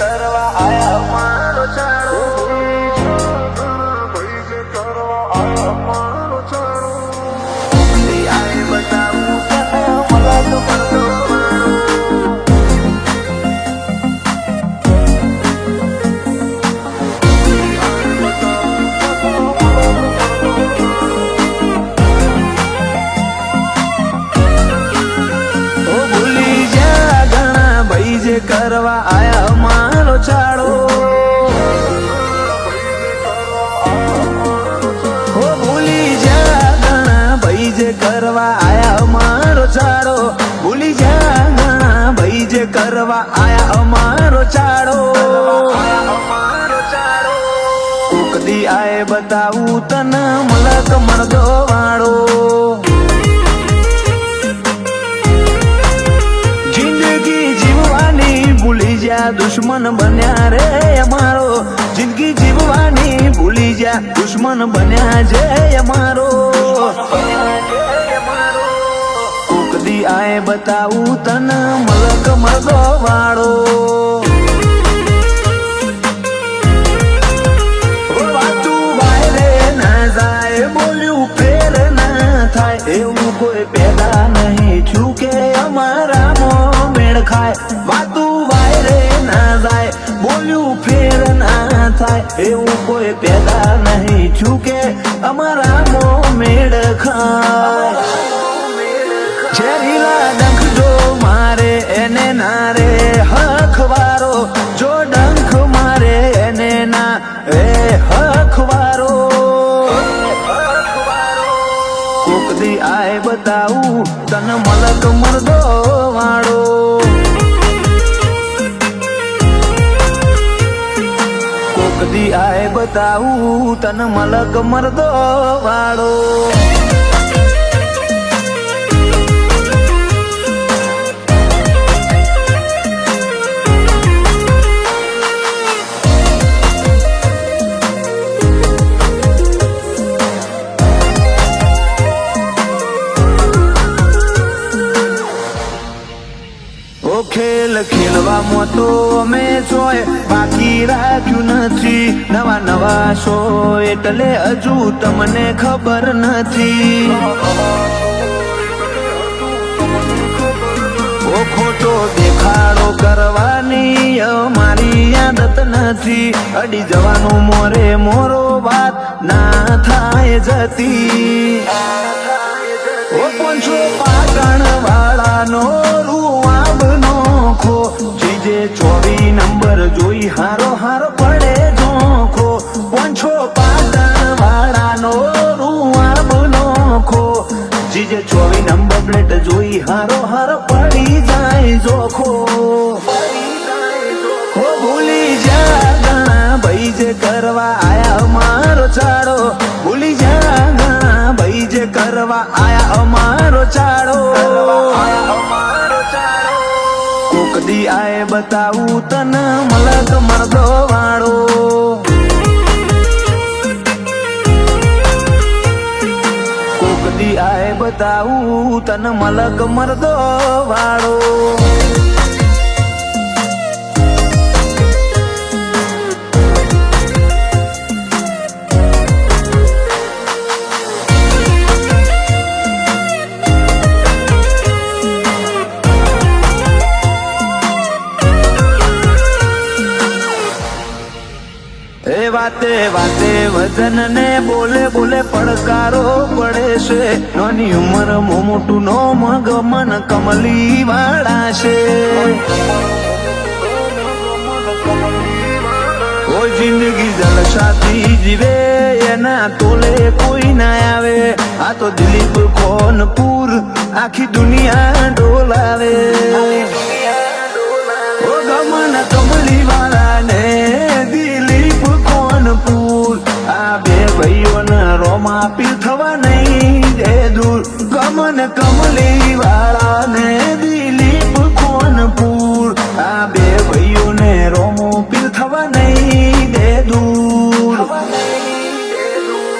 કરવા કરવા આયા અમારો ચારો ભૂલી જા ઘણા ભાઈ જે કરવા આયા અમારો ચારો કોકદી આય બતાવું તન મલક મરદો વાળો. જિંદગી જીવવાની ભૂલી જા દુશ્મન બન્યા રે અમારો. જિંદગી જીવવાની ભૂલી જા દુશ્મન બન્યા જે અમારો. કોક આય બતાવું તન મલક મરદો વાળો. થાય. એવું કોઈ પેદા નહીં છું કે અમારા મો મેળ વાતું વાયરે ના જાય, બોલ્યું ફેર થાય. એવું કોઈ પેદા નહીં બતાવું તન મલક મરદો વાળો. કોક દી આય બતાવું તન મલક મરદો વાળો. ખેલ ખેલવામાં તો અમે જોય બાકી રાખ્યું નથી, નવા નવા શો. એટલે હજુ તમને ખબર નથી. ઓ ખોટો દેખાડો કરવાની અમારી આદત નથી. અડી જવાનું મોરે મોરો વાત ના થાય જતી. ઓ પંચો પાટણ વાળાનો નંબર હારો હારો પડે જોખો. પંચો પાટણ વાળાનો રૂઆબ નોખો. જીજે ચોવી નંબર પ્લેટ જોઈ હારો હારો પડી જાય જોખો. ભૂલી જા ગણા ભાઈ જે કરવા આયા બતાવું તન મલક મરદો વાળો. વાતે વાતે વજન ને બોલે બોલે પડકારો પડે છે. નાની ઉંમર મોટું નો મગ, મન કમલી વાળા છે. ઓ જિંદગી જલસાથી જીવે, એના તોલે કોઈ ના આવે. આ તો દિલીપ ખોનપુર આખી દુનિયા રોમા પીર થવા નહીં. દે દૂર ગમન કમલી વાળા ને દિલીપ કોનપુર આ બે ભાઈઓને રોમો પીર થવા નહીં. દે દૂર.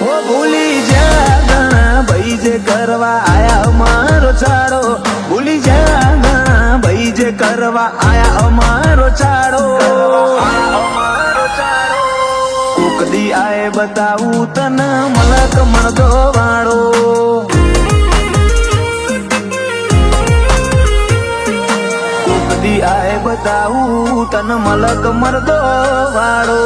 ઓ ભૂલી જા ગણા ભાઈ જે કરવા આયા અમારો ચાડો ભૂલી જા ગણા ભાઈ જે કરવા આયા અમારો ચાડો દી આય બતાવું તન મલક મરદો વાળો કોક દી આય બતાવું તન મલક મરદો વાળો